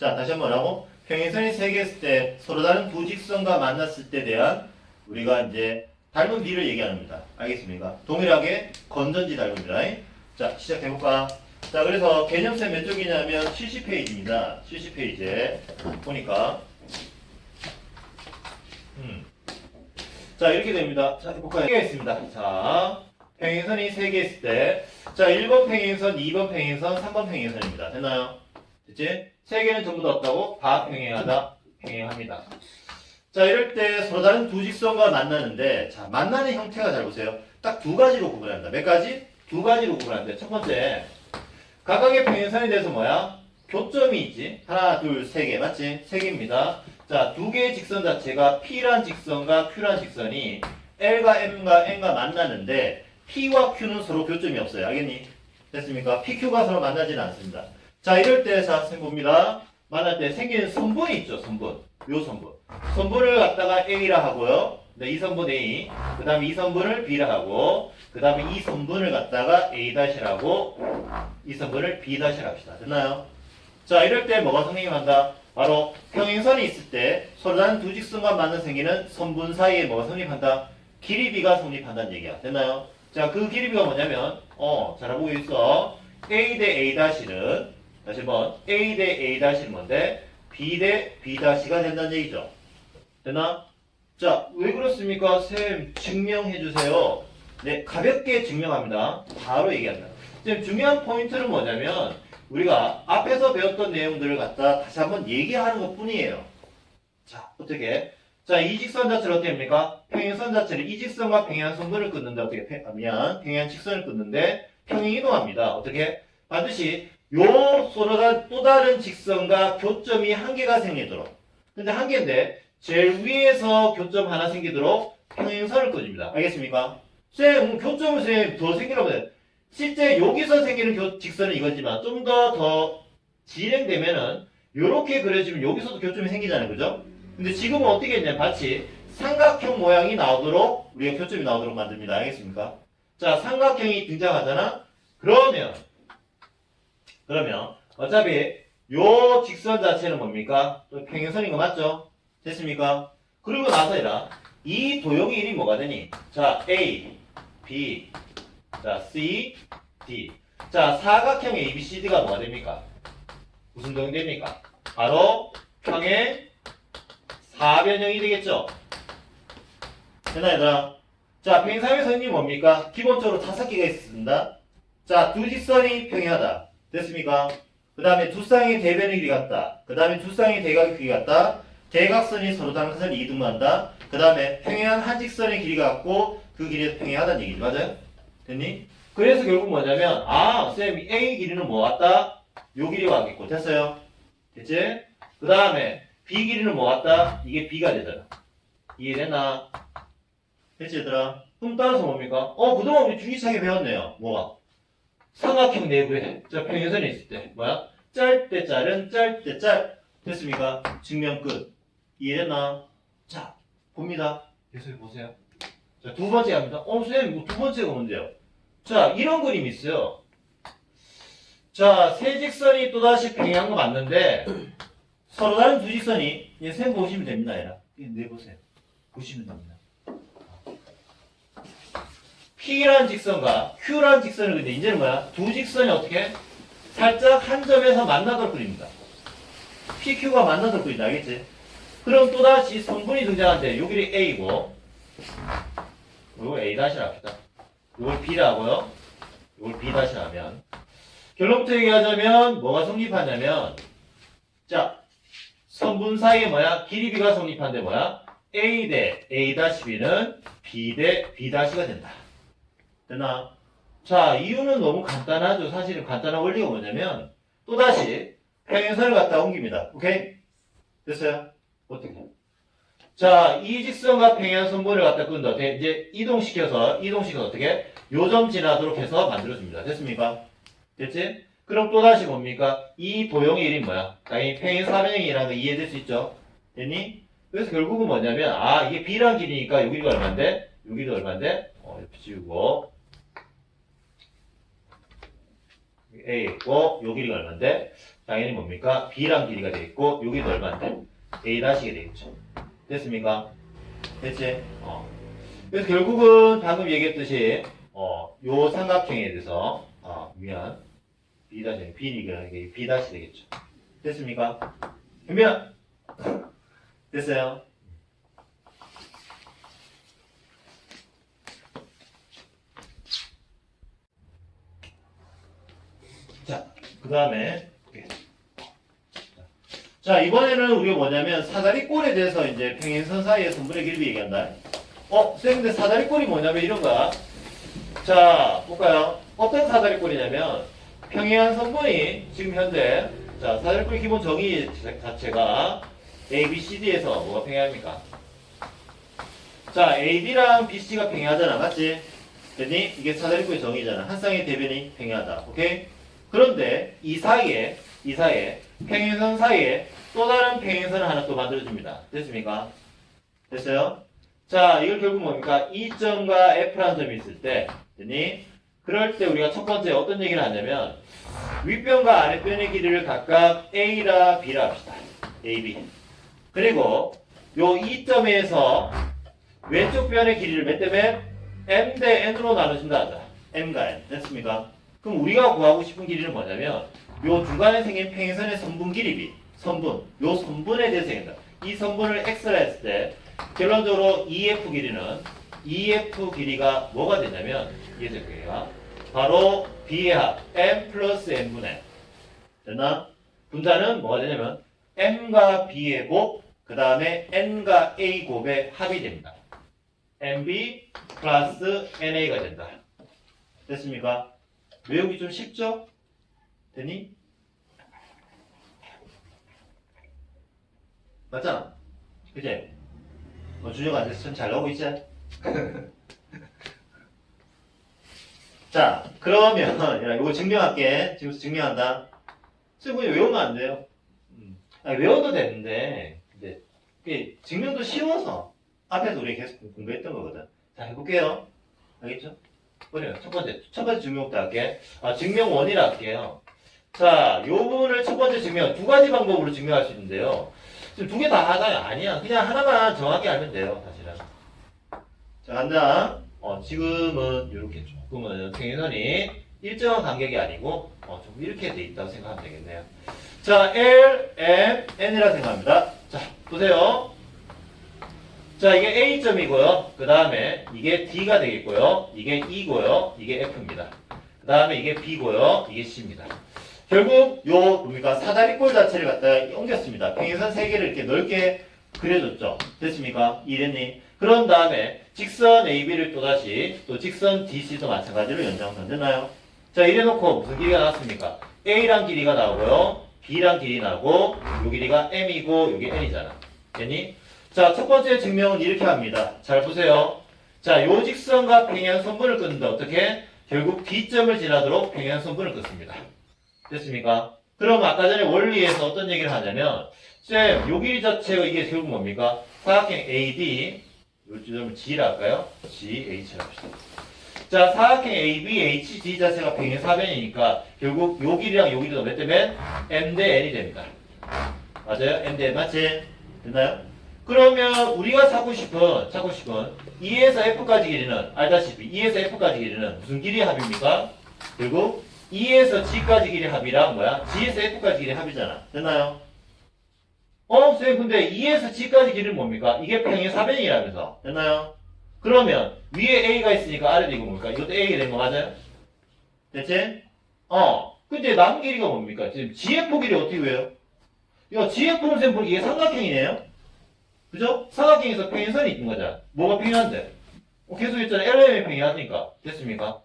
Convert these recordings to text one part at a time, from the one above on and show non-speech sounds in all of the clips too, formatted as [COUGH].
자, 다시 한번 뭐라고? 평행선이 세개 있을 때 서로 다른 두 직선과 만났을 때 대한 우리가 이제 닮은 비를 얘기합니다. 알겠습니까? 동일하게 건전지 닮은비라. 자, 시작해볼까? 자, 그래서 개념세 몇 쪽이냐면 70페이지입니다. 70페이지에 보니까. 음. 자, 이렇게 됩니다. 자, 해볼까요? 3개 있습니다. 자, 평행선이 3개 있을 때, 자, 1번 평행선, 2번 평행선, 3번 평행선입니다. 됐나요? 됐지? 3개는 전부 다 없다고? 다 평행하다, 평행합니다. 자, 이럴 때 서로 다른 두 직선과 만나는데, 자, 만나는 형태가 잘 보세요. 딱 두 가지로 구분한다. 몇 가지? 두 가지로 구분한다. 첫 번째, 각각의 평행선에 대해서 뭐야? 교점이 있지. 하나, 둘, 세 개. 맞지? 세 개입니다. 자, 두 개의 직선 자체가 P란 직선과 Q란 직선이 L과 M과 N과 만나는데 P와 Q는 서로 교점이 없어요. 알겠니? 됐습니까? PQ가 서로 만나지는 않습니다. 자, 이럴 때, 자, 선생님 봅니다. 만날 때 생기는 선분이 있죠, 선분. 요 선분. 선분을 갖다가 A라 하고요. 네, 이 선분 A. 그 다음에 이 선분을 B라 하고, 그 다음에 이 선분을 갖다가 A-라고, 이 선분을 B-라 합시다. 됐나요? 자, 이럴 때 뭐가 성립한다? 바로 평행선이 있을 때 서로 다른 두 직선과 맞는 생기는 선분 사이에 뭐가 성립한다? 길이비가 성립한다는 얘기야. 됐나요? 자, 그 길이비가 뭐냐면, 어, 잘 알고 있어. A 대 A 다시는, 다시 한번, A 대 A 다시는 뭔데? B 대 B 다시가 된다는 얘기죠. 됐나? 자, 왜 그렇습니까? 쌤, 증명해 주세요. 네, 가볍게 증명합니다. 바로 얘기한다. 지금 중요한 포인트는 뭐냐면, 우리가 앞에서 배웠던 내용들을 갖다 다시 한번 얘기하는 것 뿐이에요. 자, 어떻게? 자, 이 직선 자체를 어떻게 합니까? 평행선 자체를 이 직선과 평행한 선분을 끊는데 어떻게, 평- 아, 미안, 평행한 직선을 끊는데 평행 이동합니다. 어떻게? 반드시 요 다른 또 다른 직선과 교점이 한 개가 생기도록. 근데 한 개인데 제일 위에서 교점 하나 생기도록 평행선을 끊습니다. 알겠습니까? 쌤, 음, 교점을 쌤더 생기라고 해. 실제 여기서 생기는 교- 직선은 이거지만 좀더더 진행되면은 이렇게 그려지면 여기서도 교점이 생기잖아요, 그죠? 근데 지금은 어떻게 했냐, 마치 삼각형 모양이 나오도록 우리가 교점이 나오도록 만듭니다. 알겠습니까? 자, 삼각형이 등장하잖아. 그러면 그러면 어차피 요 직선 자체는 뭡니까? 또 평행선인 거 맞죠? 됐습니까? 그리고 나서이라 이 도형의 이름이 뭐가 되니? 자, A, B, 자, C, D. 자, 사각형 ABCD가 뭐가 됩니까? 무슨 도형 됩니까? 바로 평행 사변형이 되겠죠? 됐나, 얘들아? 자, 평행사변형이 뭡니까? 기본적으로 다섯 개가 있습니다. 자, 두 직선이 평행하다. 됐습니까? 그 다음에 두 쌍의 대변의 길이 같다. 그 다음에 두 쌍의 대각의 길이 같다. 대각선이 서로 다른 선을 이등한다. 그 다음에 평행한 한 직선의 길이가 같고 그 길이에서 평행하다는 얘기지. 맞아요? 됐니? 그래서 결국 뭐냐면 아, 쌤 A 길이는 뭐 같다? 요 길이가 같겠고 됐어요? 됐지? 그 다음에 B 길이는 뭐 같다? 이게 B가 되더라. 이해됐나? 됐지 얘들아? 그럼 따라서 뭡니까? 어, 그동안 우리 중기차게 배웠네요. 뭐가? 삼각형 내부에 저 평행선이 있을 때 뭐야? 짤 때 짤은 짤 때 짤. 됐습니까? 증명 끝. 이해됐나? 자, 봅니다. 계속 보세요. 자, 두 번째 갑니다. 어, 선생님, 뭐두 번째가 뭔데요? 자, 이런 그림이 있어요. 자, 세 직선이 또다시 평행한 거 맞는데, 서로 다른 두 직선이, 예, 쌤 보시면 됩니다, 얘라. 네, 보세요. 보시면 됩니다. P라는 직선과 Q라는 직선을 근데 이제는 뭐야? 두 직선이 어떻게? 살짝 한 점에서 만나도록 그립니다. PQ가 만나도록 그린다, 알겠지? 그럼 또다시 성분이 등장하는데, 요 길이 A고, 요걸 A 다시라 합시다. 요걸 B라고요. 요걸 B 다시라 하면. 결론부터 얘기하자면, 뭐가 성립하냐면, 자, 선분 사이에 뭐야? 길이 B가 성립한데 뭐야? A 대 A 다시 B는 B 대 B 다시가 된다. 됐나? 자, 이유는 너무 간단하죠. 사실은 간단한 원리가 뭐냐면, 또다시 평행선을 갖다 옮깁니다. 오케이? 됐어요? 어떻게? 자, 이 직선과 평행한 선분을 갖다 끈다. 이제 이동시켜서, 이동시켜서 어떻게? 요점 지나도록 해서 만들어줍니다. 됐습니까? 됐지? 그럼 또다시 뭡니까? 이 도형의 이름이 뭐야? 당연히 평행사변형이라는 거 이해될 수 있죠? 됐니? 그래서 결국은 뭐냐면, 아, 이게 B란 길이니까 여기가 얼만데? 여기도 얼만데? 어, 이렇게 지우고. A 있고 요 길이가 얼마인데 당연히 뭡니까? B랑 길이가 돼 있고 요 길이도 얼마인데 A 다시게 되겠죠. 됐습니까? 됐지? 어. 그래서 결국은 방금 얘기했듯이 어, 요 삼각형에 대해서 어, 미안 B 다시 B니까 이게 B 다시 되겠죠. 됐습니까? 그러면 됐어요. 자, 그 다음에 자 이번에는 우리가 뭐냐면 사다리꼴에 대해서 이제 평행선 사이의 선분의 길이 얘기한다. 어, 쌤 근데 사다리꼴이 뭐냐면 이런 거야. 자, 볼까요? 어떤 사다리꼴이냐면 평행한 선분이 지금 현재 자 사다리꼴 기본 정의 자체가 A, B, C, D에서 뭐가 평행합니까? 자, A, B랑 B, C가 평행하잖아, 맞지? 됐니? 이게 사다리꼴의 정의잖아. 한 쌍의 대변이 평행하다. 오케이? 그런데 이 사이에 이 사이에 평행선 사이에 또 다른 평행선을 하나 또 만들어줍니다. 됐습니까? 됐어요? 자, 이걸 결국 뭡니까? E점과 F라는 점이 있을 때, 됐니? 그럴 때 우리가 첫 번째 어떤 얘기를 하냐면 윗변과 아랫변의 길이를 각각 A라 B라 합시다. A, B. 그리고 요 E점에서 왼쪽 변의 길이를 몇 대면 M 대 N으로 나눠준다 하자. M과 N. 됐습니까? 그럼 우리가 구하고 싶은 길이는 뭐냐면 요 중간에 생긴 평행선의 선분 길이비. 선분. 요 선분에 대해서 얘기한다. 이 선분을 X라 했을 때 결론적으로 EF 길이는 EF 길이가 뭐가 되냐면 이해될 거예요. 바로 B의 합 M 플러스 N분의 됐나? 분자는 뭐가 되냐면 M과 B의 곱, 그 다음에 N과 A 곱의 합이 됩니다. MB 플러스 NA가 된다. 됐습니까? 외우기 좀 쉽죠? 되니? 맞잖아. 그제? 어, 준혁아, 이제 좀잘 나오고 있지? [LAUGHS] 자, 그러면, 야, 이거 증명할게. 지금부터 증명한다. 지금 외우면 안 돼요. 음. 아니, 외워도 되는데, 그게 증명도 쉬워서, 앞에서 우리 계속 공부했던 거거든. 자, 해볼게요. 알겠죠? 그래요. 첫 번째, 첫 번째 증명부터 할게. 아, 증명 원이라 할게요. 자, 요 부분을 첫 번째 증명, 두 가지 방법으로 증명할 수 있는데요. 지금 두 개 다 하나요? 아니야. 그냥 하나만 정확히 알면 돼요, 사실은. 자, 간다. 어, 지금은 이렇게 조금은 평행선이 일정한 간격이 아니고, 어, 좀 이렇게 돼 있다고 생각하면 되겠네요. 자, L, M, N이라 생각합니다. 자, 보세요. 자, 이게 A점이고요. 그 다음에 이게 D가 되겠고요. 이게 E고요. 이게 F입니다. 그 다음에 이게 B고요. 이게 C입니다. 결국 요 뭡니까 사다리꼴 자체를 갖다가 옮겼습니다. 평행선 세 개를 이렇게 넓게 그려줬죠. 됐습니까? 이랬니? 그런 다음에 직선 AB를 또 다시 또 직선 DC도 마찬가지로 연장선 됐나요? 자 이래놓고 무슨 길이가 나왔습니까? A랑 길이가 나오고요. B랑 길이 나고 요 길이가 M이고 요게 N이잖아. 됐니? 자 첫 번째 증명은 이렇게 합니다. 잘 보세요. 자 요 직선과 평행 선분을 끊는데 어떻게? 결국 D점을 지나도록 평행 선분을 끊습니다. 됐습니까? 그럼 아까 전에 원리에서 어떤 얘기를 하냐면 쌤, 요 길이 자체가 이게 결국 뭡니까? 사각형 AD 요 지점을 G라 할까요? GH라 합시다. 자, 사각형 AB, HG 자체가 평행 사변이니까 결국 요 길이랑 요 길이도 몇 대면 M 대 N이 됩니다. 맞아요? M 대 N 맞지? 됐나요? 그러면 우리가 찾고 싶은 찾고 싶은 E에서 F까지 길이는 알다시피 E에서 F까지 길이는 무슨 길이 합입니까? 결국 E에서 G까지 길이 합이랑 뭐야? G에서 F까지 길이 합이잖아. 됐나요? 어, 쌤, 근데 E에서 G까지 길이는 뭡니까? 이게 평행 사변이라면서. 됐나요? 그러면 위에 A가 있으니까 아래도 이거 뭡니까? 이것도 A가 된 거 맞아요? 됐지? 어. 근데 남 길이가 뭡니까? 지금 GF 길이 어떻게 해요? 이거 GF는 쌤 보기 이게 삼각형이네요? 그죠? 삼각형에서 평행선이 있는 거잖아. 뭐가 평행한데? 어, 계속 있잖아. LM이 평행하니까. 됐습니까?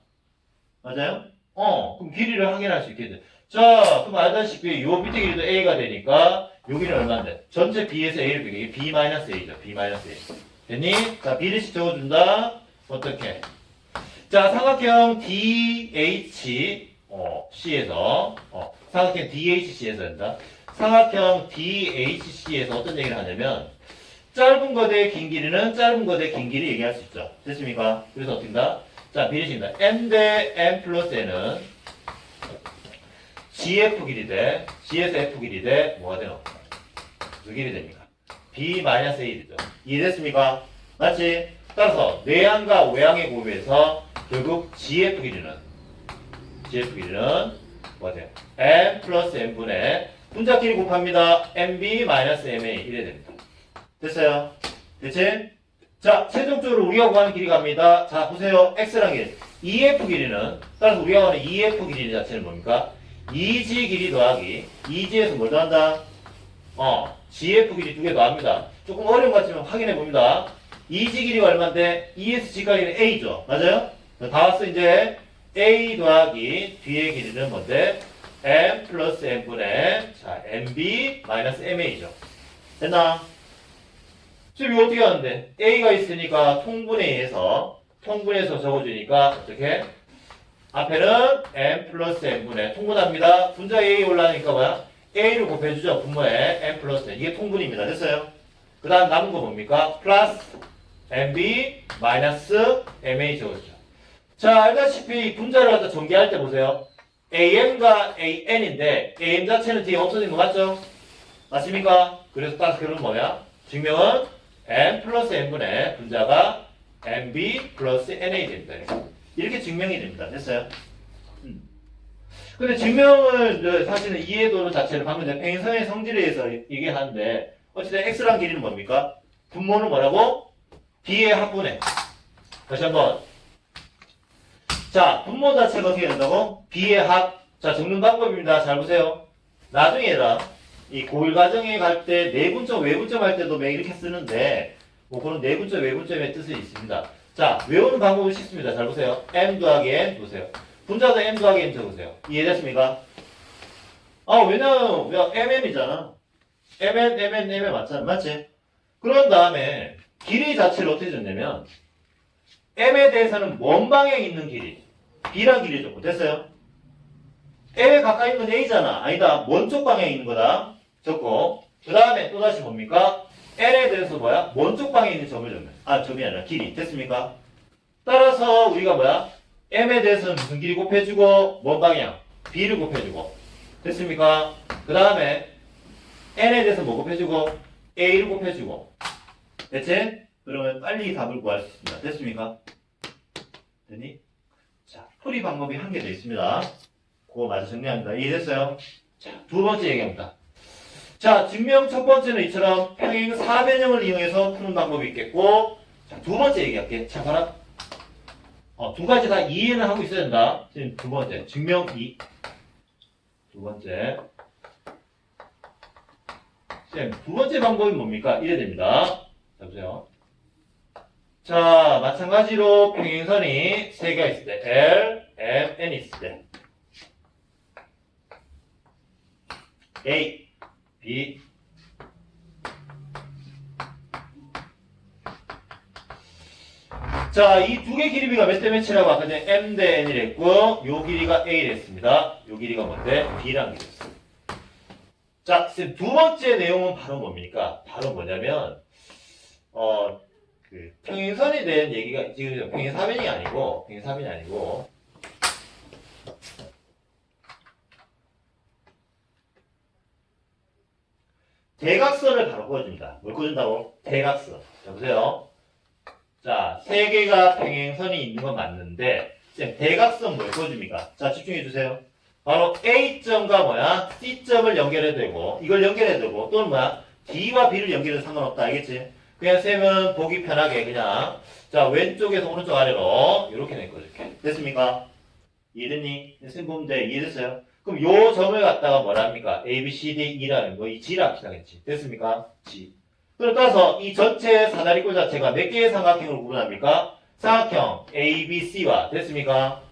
맞아요? 어, 그럼 길이를 확인할 수 있겠죠. 자, 그럼 알다시피 요 밑에 길이도 A가 되니까 요 길이는 얼마인데? 전체 B에서 A를 빼기 B-A죠. B-A. 됐니? 자, B를 적어준다. 어떻게? 자, 삼각형 DH, 어, C에서, 어, 삼각형 DHC에서 된다. 삼각형 DHC에서 어떤 얘기를 하냐면, 짧은 거 대 긴 길이는 짧은 거 대 긴 길이 얘기할 수 있죠. 됐습니까? 그래서 어떻게 한다? 자, 비례식입니다. m 대 n 플러스 n은 GF 길이 대 G에서 F 길이 대 뭐가 되노? 두 길이 됩니다. B 마이너스 1이죠. 이해됐습니까? 맞지? 따라서 내양과 외양의 곱에서 결국 GF 길이는 GF 길이는 뭐가 돼요? M 플러스 N분의 분자 길이 곱합니다. MB 마이너스 MA 이래 됩니다. 됐어요? 됐지? 자, 최종적으로 우리가 구하는 길이 갑니다. 자, 보세요. X랑 길. EF 길이는, 따라서 우리가 구하는 EF 길이 자체는 뭡니까? 2G 길이 더하기, 2G에서 뭘 더한다? 어, GF 길이 두 개 더합니다. 조금 어려운 것 같지만 확인해 봅니다. 2G 길이가 얼마인데, ESG까지는 A죠. 맞아요? 자, 다 왔어, 이제. A 더하기 뒤의 길이는 뭔데? M 플러스 M분의, 자, MB 마이너스 MA죠. 됐나? 지금 이거 어떻게 하는데? A가 있으니까 통분에 의해서 통분해서 적어주니까 어떻게? 앞에는 M 플러스 N분의 통분합니다. 분자 A 올라가니까 뭐야? A를 곱해주죠. 분모에 M 플러스 N. 이게 통분입니다. 됐어요? 그 다음 남은 거 뭡니까? 플러스 MB 마이너스 MA 적어주죠. 자, 알다시피 이 분자를 갖다 전개할 때 보세요. AM과 AN인데 AM 자체는 뒤에 없어진 거 맞죠? 맞습니까? 그래서 따라서 결론은 뭐야? 증명은 m 플러스 n분의 분자가 mb 플러스 na 됩니다. 이렇게 증명이 됩니다. 됐어요? 음. 근데 증명을 사실은 이해도 자체를 방금 전에 평행선의 성질에 의해서 얘기하는데 어쨌든 x란 길이는 뭡니까? 분모는 뭐라고? b의 합분에 다시 한번 자 분모 자체가 어떻게 된다고? b의 합. 자 적는 방법입니다. 잘 보세요. 나중에라 이 고1 과정에 갈 때 내분점, 외분점 할 때도 매 이렇게 쓰는데 뭐 그런 내분점, 외분점의 뜻이 있습니다. 자, 외우는 방법은 쉽습니다. 잘 보세요. m 더하기 n 보세요. 분자도 m 더하기 n 적으세요. 이해됐습니까? 아, 왜냐면 왜 mm이잖아. mn, mn, mn 맞잖아. 맞지? 그런 다음에 길이 자체를 어떻게 줬냐면 m에 대해서는 먼 방향에 있는 길이 b란 길이 줬고 됐어요? M에 가까이 있는 건 A잖아. 아니다. 먼 쪽 방향에 있는 거다. 적고. 그 다음에 또다시 뭡니까? N에 대해서 뭐야? 먼쪽 방향에 있는 점을 줬네. 아, 점이 아니라 길이. 됐습니까? 따라서 우리가 뭐야? M에 대해서는 무슨 길이 곱해주고, 먼 방향. B를 곱해주고. 됐습니까? 그 다음에 N에 대해서 뭐 곱해주고, A를 곱해주고. 됐지? 그러면 빨리 답을 구할 수 있습니다. 됐습니까? 됐니? 자, 풀이 방법이 한 개 더 있습니다. 그거 마저 정리합니다. 이해됐어요? 자, 두 번째 얘기합니다. 자, 증명 첫 번째는 이처럼 평행 사변형을 이용해서 푸는 방법이 있겠고, 자, 두 번째 얘기할게. 자, 봐라. 어, 두 가지 다 이해는 하고 있어야 된다. 지금 두 번째. 증명 2. 두 번째. 쌤, 두 번째 방법이 뭡니까? 이래 됩니다. 자, 보세요. 자, 마찬가지로 평행선이 세 개가 있을 때, L, M, N 있을 때, A, 자, 이 두 개 길이가 몇 대 몇이라고 아까 전에 M 대 N이랬고, 요 길이가 A랬습니다. 요 길이가 뭔데? B란 길이었어요. 자, 쌤, 두 번째 내용은 바로 뭡니까? 바로 뭐냐면, 어, 그, 평행선에 대한 얘기가, 지금 평행사변이 아니고, 평행사변이 아니고, 대각선을 바로 그어줍니다. 뭘 그어준다고? 대각선. 자, 보세요. 자, 세 개가 평행선이 있는 건 맞는데, 쌤, 대각선 뭘 그어줍니까? 자, 집중해주세요. 바로 A점과 뭐야? C점을 연결해도 되고, 이걸 해도 되고, 또는 뭐야? D와 B를 연결해도 상관없다. 알겠지? 그냥 쌤은 보기 편하게 그냥, 자, 왼쪽에서 오른쪽 아래로, 이렇게 낼 거죠. 이렇게. 됐습니까? 이해됐니? 쌤 보면 돼. 이해됐어요? 그럼 요 점을 갖다가 뭐랍니까? A, B, C, D, E라는 거, 이 G라 합시다겠지. 됐습니까? G. 그럼 따라서 이 전체 사다리꼴 자체가 몇 개의 삼각형으로 구분합니까? 삼각형 A, B, C와 됐습니까?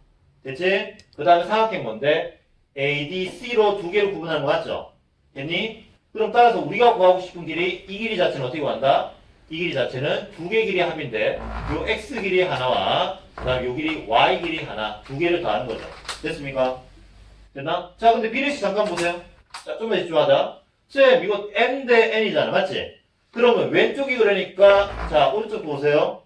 됐지? 그 다음에 삼각형 뭔데? A, D, C로 두 개로 구분하는 거 맞죠? 됐니? 그럼 따라서 우리가 구하고 싶은 길이 이 길이 자체는 어떻게 구한다? 이 길이 자체는 두 개 길이 합인데 요 X 길이 하나와 그 다음에 요 길이 Y 길이 하나 두 개를 더하는 거죠. 됐습니까? 됐나? 자, 근데 비례식 잠깐 보세요. 자, 좀만 집중하자. 쌤, 이거 M 대 N이잖아. 맞지? 그러면 왼쪽이 그러니까, 자, 오른쪽 보세요.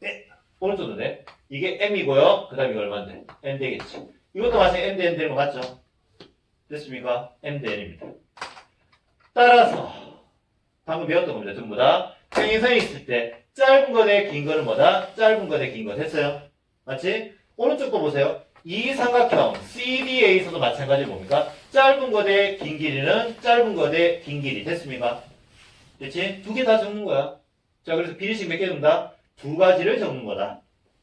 네, 오른쪽도 돼. 이게 M이고요. 그 다음에 이거 얼마인데? N 되겠지. 이것도 마찬가지 m 대 n 되는 거 맞죠? 됐습니까? m 대 n입니다. 따라서 방금 배웠던 겁니다. 전부 다 평행선이 있을 때 짧은 거대 긴 거는 뭐다? 짧은 거대 긴 거 됐어요? 맞지? 오른쪽 거 보세요. 이 삼각형 CDA에서도 마찬가지로 뭡니까? 짧은 거 대 긴 길이는 짧은 거 대 긴 길이 됐습니까? 됐지? 두 개 다 적는 거야. 자, 그래서 비례식 몇 개 적는다? 두 가지를 적는 거다.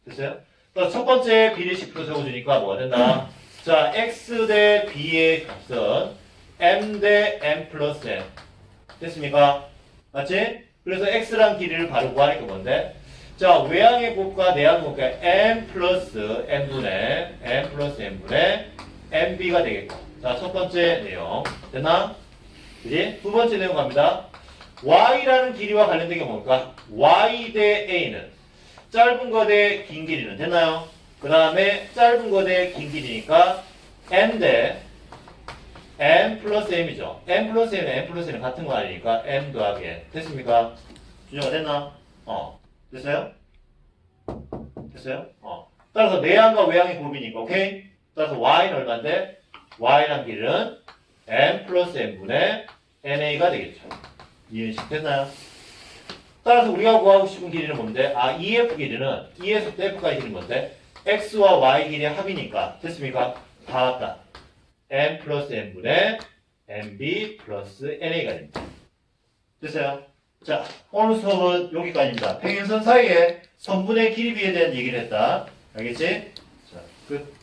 됐어요? 첫 번째 비례식부터 적어주니까 뭐가 된다? 자, x 대 b의 값은 m 대 m 플러스 n. 됐습니까? 맞지? 그래서 x랑 길이를 바로 구하니까 뭔데? 자, 외항의 곱과 내항의 곱과 m 플러스 n분의 m 플러스 n분의 mb가 되겠고. 자, 첫 번째 내용. 됐나? 그지? 두 번째 내용 갑니다. y라는 길이와 관련된 게 뭘까? y 대 a는 짧은 거 대 긴 길이는 됐나요? 그 다음에 짧은 거 대 긴 길이니까 n 대 n 플러스 m이죠. n 플러스 m은 n 플러스 m은 같은 거 아니니까 m 더하기 n. 됐습니까? 준영아 됐나? 어. 됐어요? 됐어요? 어. 따라서 내항과 외항의 곱이니까 오케이? 따라서 y는 얼마인데? y란 길이는 m 플러스 n분의 na가 되겠죠. 이해식 됐나요? 따라서 우리가 구하고 싶은 길이는 뭔데? 아, EF 길이는 E에서부터 F까지 길이는 뭔데? X와 Y 길이의 합이니까 됐습니까? 다 왔다. M 플러스 N분의 MB 플러스 NA가 됩니다. 됐어요? 자, 오늘 수업은 여기까지입니다. 평행선 사이에 선분의 길이비에 대한 얘기를 했다. 알겠지? 자, 끝.